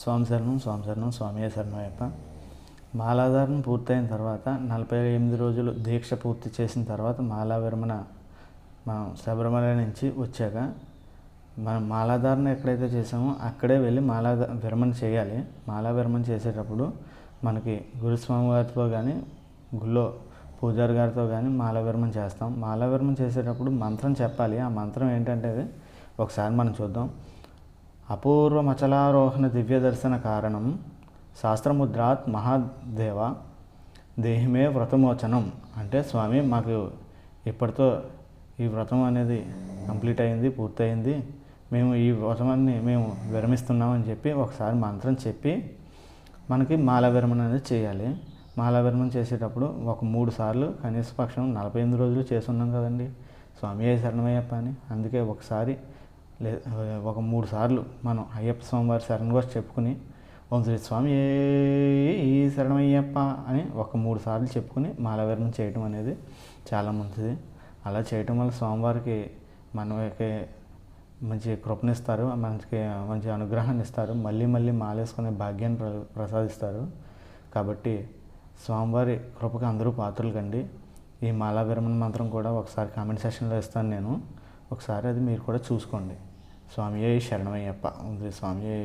స్వామి శరణం స్వామి శరణం స్వామియే శరణమయ్యప్ప మాలాధారణ పూర్తయిన తర్వాత నలభై ఎనిమిది రోజులు దీక్ష పూర్తి చేసిన తర్వాత మాలా విరమణ మనం శబరిమల నుంచి వచ్చాక మనం మాలాధారణ ఎక్కడైతే చేసామో అక్కడే వెళ్ళి మాలా విరమణ చేయాలి. మాలా విరమణ చేసేటప్పుడు మనకి గురుస్వామి గారితో కానీ గుళ్ళో పూజారి గారితో కానీ మాల విరమణ చేస్తాం. మాల విరమణ చేసేటప్పుడు మంత్రం చెప్పాలి. ఆ మంత్రం ఏంటంటే అది? ఒకసారి మనం చూద్దాం. అపూర్వమచలారోహణ దివ్య దర్శన కారణం శాస్త్రముద్రాత్ మహాదేవ దేహమే వ్రతమోచనం. అంటే స్వామి మాకు ఇప్పటితో ఈ వ్రతం అనేది కంప్లీట్ అయింది పూర్తయింది. మేము ఈ వ్రతాన్ని మేము విరమిస్తున్నామని చెప్పి ఒకసారి మంత్రం చెప్పి మనకి మాల విరమణ అనేది చేయాలి. మాల విరమణ చేసేటప్పుడు ఒక మూడు సార్లు కనీస పక్షం నలభై ఎనిమిది రోజులు చేస్తున్నాం కదండి. స్వామి ఏ శరణమయ్యప్ప అని. అందుకే ఒకసారి లే ఒక మూడు సార్లు మనం అయ్యప్ప స్వామి వారి శరణ్ కూడా చెప్పుకుని ఓం శ్రీ స్వామి ఏ శరణమయ్యప్ప అని ఒక మూడు సార్లు చెప్పుకుని మాల విరమణ చేయటం అనేది చాలా మంచిది. అలా చేయటం వల్ల స్వామివారికి మనకి మంచి కృపనిస్తారు మనకి మంచి అనుగ్రహాన్ని ఇస్తారు మళ్ళీ మళ్ళీ మాలేసుకునే భాగ్యాన్ని ప్ర ప్రసాదిస్తారు. కాబట్టి స్వామివారి కృపకు అందరూ పాత్రలు కండి. ఈ మాలా విరమణ మంత్రం కూడా ఒకసారి కామెంట్ సెషన్లో ఇస్తాను నేను. ఒకసారి అది మీరు కూడా చూసుకోండి. స్వామియే శరణమయ్యప్ప. ఉంది స్వామియే